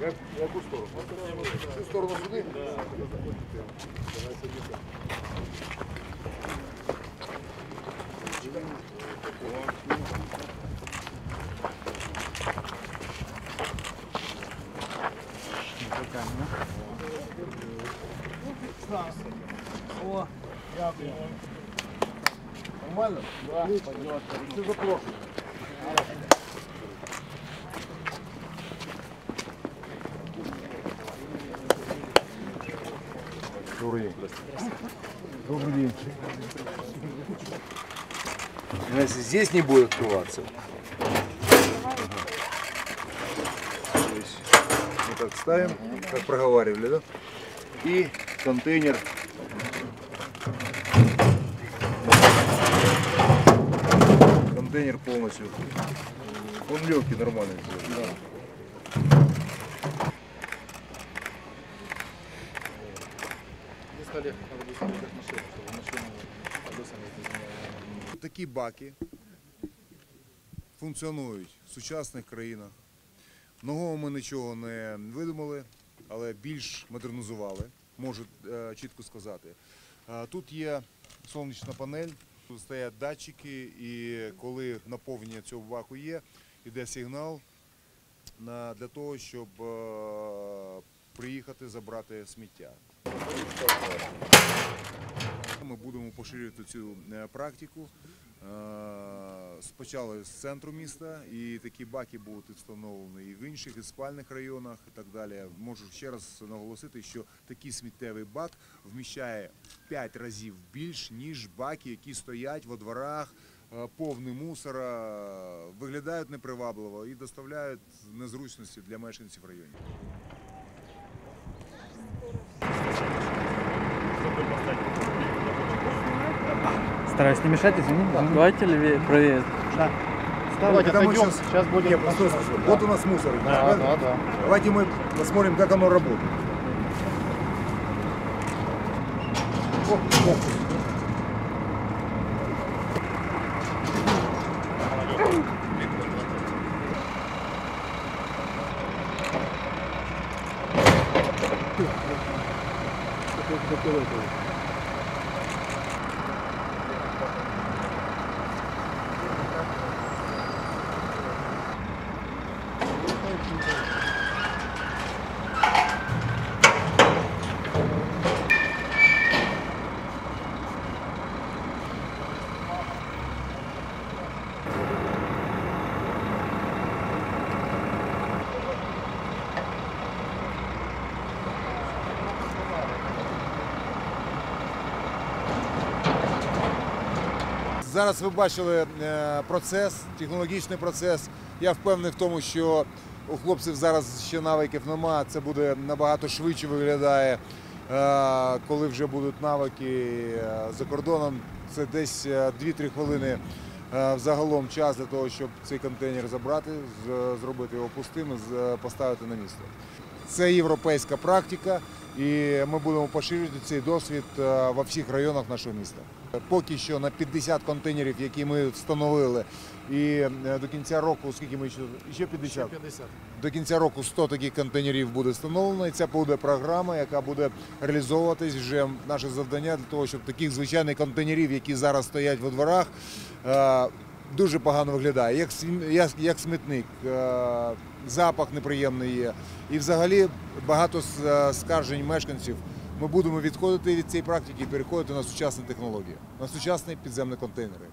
Я, я в сторону. В всю сторону сюда? Да. Давай садиться. О, я понял. Нормально? Да. Це запрошую. Добрый день. Добрый день. Значит, здесь не будет открываться. Мы так ставим, как проговаривали, да? И контейнер. Контейнер полностью. Он легкий, нормальный. Да. Такі баки функціонують в сучасних країнах. Нового ми нічого не видумали, але більш модернізували, можу е, чітко сказати. Е, Тут є сонячна панель, тут стоять датчики, і коли наповнення цього баку є, йде сигнал на, для того, щоб е, приїхати забрати сміття. Ми будемо поширювати цю е, практику. Е, Спочатку з центру міста, і такі баки будуть встановлені і в інших і спальних районах, і так далі. Можу ще раз наголосити, що такий сміттєвий бак вміщає в 5 разів більш, ніж баки, які стоять во дворах, е, повні мусора, виглядають непривабливо і доставляють незручності для мешканців районів. Стараюсь не мешать, извини. Давайте левее, правее. Давайте отойдем, сейчас, сейчас будем Нет, постой, постой. Вот у нас мусор. Да, правильно? да, да. Давайте мы посмотрим, как оно работает. О, о. Зараз ви бачили е, процес, технологічний процес. Я впевнений в тому, що у хлопців зараз ще навиків немає. Це буде набагато швидше виглядає, е, коли вже будуть навики е, за кордоном. Це десь е, 2-3 хвилини взагалом час для того, щоб цей контейнер забрати, зробити його пустим поставити на місце. Це європейська практика, і ми будемо поширювати цей досвід е, во всіх районах нашого міста. Поки що на 50 контейнерів, які ми встановили, і е, до кінця року, скільки ми ще, ще 50? 50. До кінця року 100 таких контейнерів буде встановлено. І це буде програма, яка буде реалізовуватись вже наше завдання для того, щоб таких звичайних контейнерів, які зараз стоять во дворах, е, дуже погано виглядає. Як, як, як смітник, е, запах неприємний є. І взагалі багато е, скаржень мешканців. Ми будемо відходити від цієї практики і переходити на сучасні технології, на сучасні підземні контейнери.